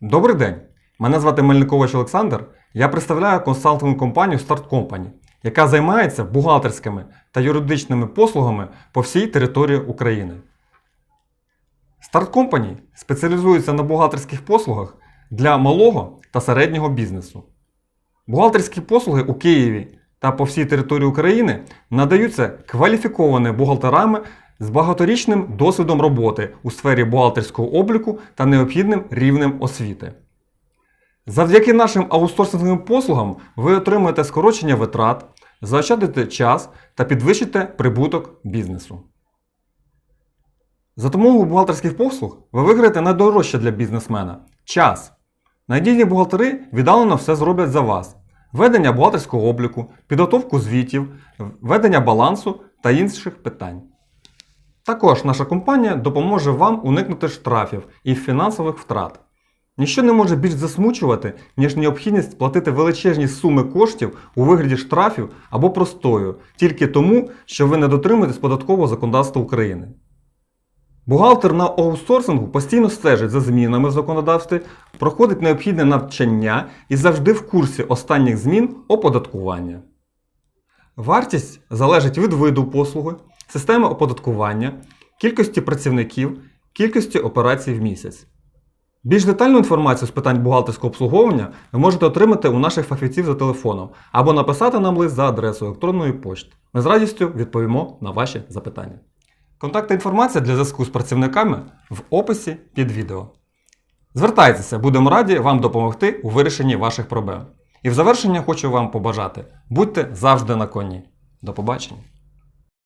Добрий день! Мене звати Мельникович Олександр. Я представляю консалтингову компанію Start Company, яка займається бухгалтерськими та юридичними послугами по всій території України. Start Company спеціалізується на бухгалтерських послугах для малого та середнього бізнесу. Бухгалтерські послуги у Києві та по всій території України надаються кваліфікованими бухгалтерами з багаторічним досвідом роботи у сфері бухгалтерського обліку та необхідним рівнем освіти. Завдяки нашим аутсорсинговим послугам ви отримаєте скорочення витрат, заощадите час та підвищите прибуток бізнесу. За допомогою бухгалтерських послуг ви виграєте найдорожче для бізнесмена час. Надійні бухгалтери віддалено все зроблять за вас: ведення бухгалтерського обліку, підготовку звітів, ведення балансу та інших питань. Також наша компанія допоможе вам уникнути штрафів і фінансових втрат. Ніщо не може більш засмучувати, ніж необхідність платити величезні суми коштів у вигляді штрафів або простою, тільки тому, що ви не дотримуєтесь податкового законодавства України. Бухгалтер на аутсорсингу постійно стежить за змінами в законодавстві, проходить необхідне навчання і завжди в курсі останніх змін оподаткування. Вартість залежить від виду послуги, системи оподаткування, кількості працівників, кількості операцій в місяць. Більш детальну інформацію з питань бухгалтерського обслуговування ви можете отримати у наших фахівців за телефоном або написати нам лист за адресою електронної пошти. Ми з радістю відповімо на ваші запитання. Контакти інформація для зв'язку з працівниками в описі під відео. Звертайтеся, будемо раді вам допомогти у вирішенні ваших проблем. І в завершення хочу вам побажати: будьте завжди на коні. До побачення!